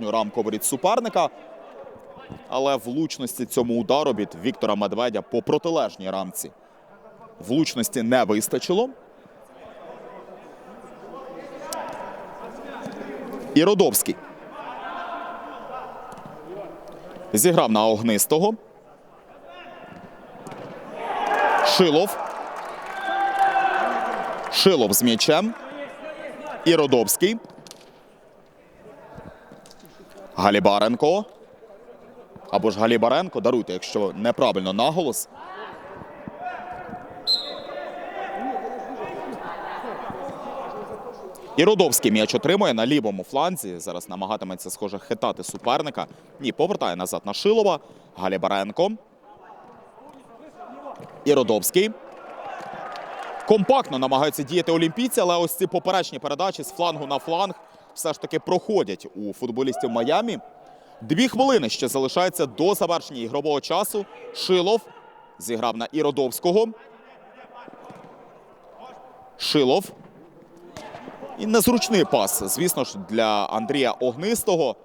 рамку воріт суперника. Але влучності цьому удару від Віктора Медведя по протилежній рамці. Влучності не вистачило. І Родовський. Зіграв на огнистого. Шилов. Шилов з м'ячем. І Родовський. Галібаренко. Або ж Галібаренко. Даруйте, якщо неправильно наголос. І Рудовський м'яч отримує на лівому фланзі. Зараз намагатиметься, схоже, хитати суперника. Ні, повертає назад на Шилова. Галібаренко. І Родовський. Компактно намагаються діяти олімпійці, але ось ці поперечні передачі з флангу на фланг все ж таки проходять у футболістів Майамі. Дві хвилини ще залишається до завершення ігрового часу. Шилов зіграв на Іродовського. Шилов. І незручний пас, звісно ж, для Андрія Огнистого.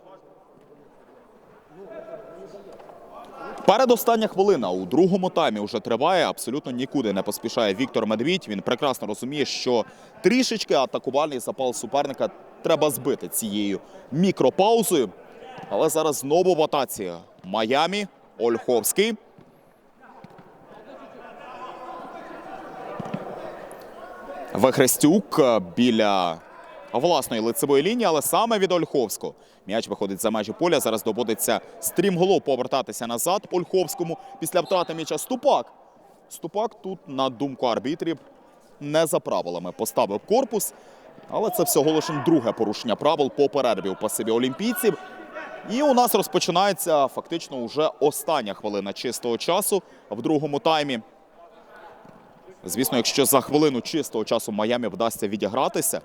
Передостання хвилина у другому таймі вже триває. Абсолютно нікуди не поспішає Віктор Медвідь. Він прекрасно розуміє, що трішечки атакувальний запал суперника треба збити цією мікропаузою. Але зараз знову в атаці Майамі, Ольховський. Вихрестюк е, біля власної лицевої лінії, але саме від Ольховського. М'яч виходить за межі поля. Зараз доводиться стрімголов повертатися назад Ольховському після втрати м'яча. Ступак. Ступак тут, на думку арбітрів, не за правилами поставив корпус. Але це всього лише друге порушення правил по перерві у пасиві олімпійців. І у нас розпочинається фактично вже остання хвилина чистого часу в другому таймі. Звісно, якщо за хвилину чистого часу Майамі вдасться відігратися,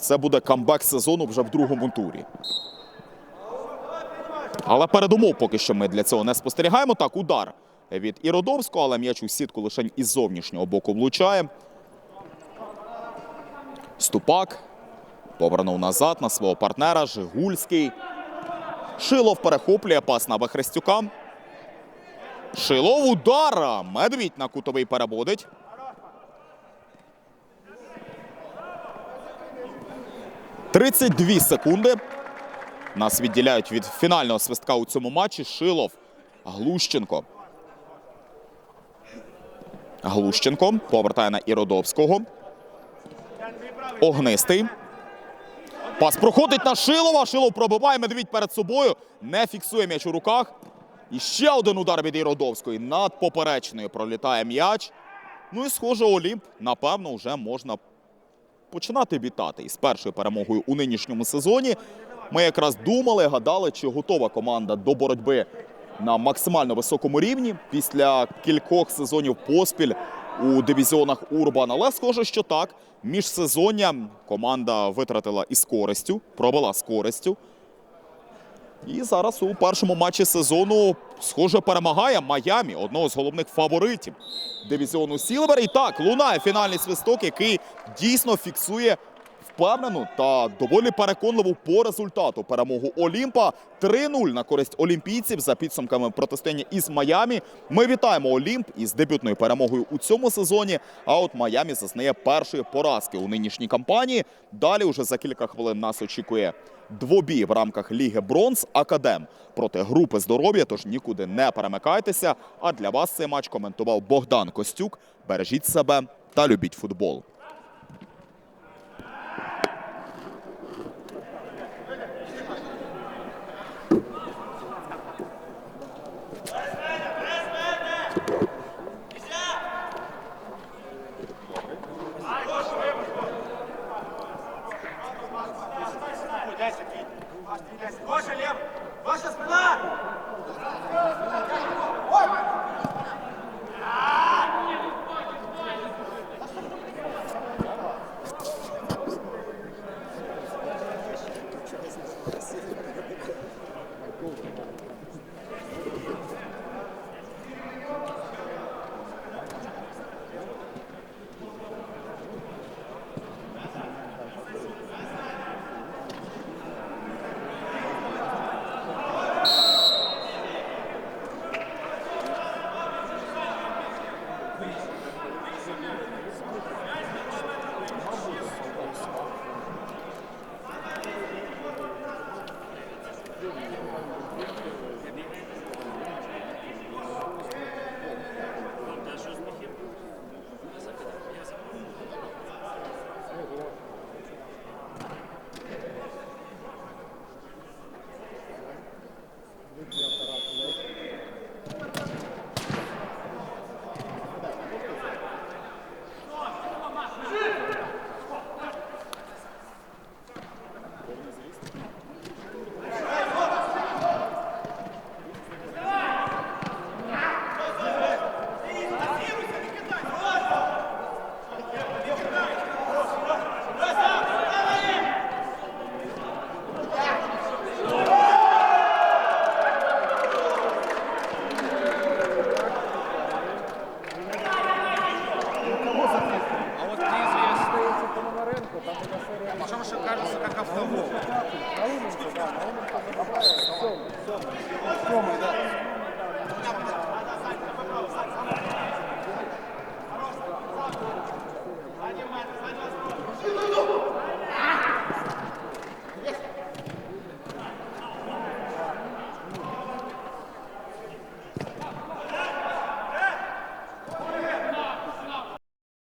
це буде камбек сезону вже в другому турі. Але передумов поки що ми для цього не спостерігаємо. Так, удар від Іродовського, але м'яч у сітку лише із зовнішнього боку влучає. Ступак повернув назад на свого партнера Жигульський. Шилов перехоплює пас на Вихрестюка. Шилов удара. Медвідь на кутовий переводить. Тридцять дві секунди. Нас відділяють від фінального свистка у цьому матчі. Шилов, Глущенко. Глущенко повертає на Іродовського. Огнистий. Пас проходить на Шилова. Шилов пробиває медвідь перед собою. Не фіксує м'яч у руках. І ще один удар від Іродовської. Над поперечною пролітає м'яч. Ну і схоже, Олімп, напевно, вже можна починати вітати із першою перемогою у нинішньому сезоні. Ми якраз думали, гадали, чи готова команда до боротьби на максимально високому рівні після кількох сезонів поспіль у дивізіонах Урбан. Але схоже, що так. Міжсезоння команда витратила із користю, провела з користю. І зараз у першому матчі сезону, схоже, перемагає Майамі, одного з головних фаворитів дивізіону Сілвер. І так, лунає фінальний свисток, який дійсно фіксує впевнену та доволі переконливу по результату перемогу Олімпа. 3-0 на користь олімпійців за підсумками протистояння із Майамі. Ми вітаємо Олімп із дебютною перемогою у цьому сезоні. А от Майамі зазнає першої поразки у нинішній кампанії. Далі уже за кілька хвилин нас очікує двобій в рамках Ліги Бронз Академ проти групи здоров'я. Тож нікуди не перемикайтеся. А для вас цей матч коментував Богдан Костюк. Бережіть себе та любіть футбол. people.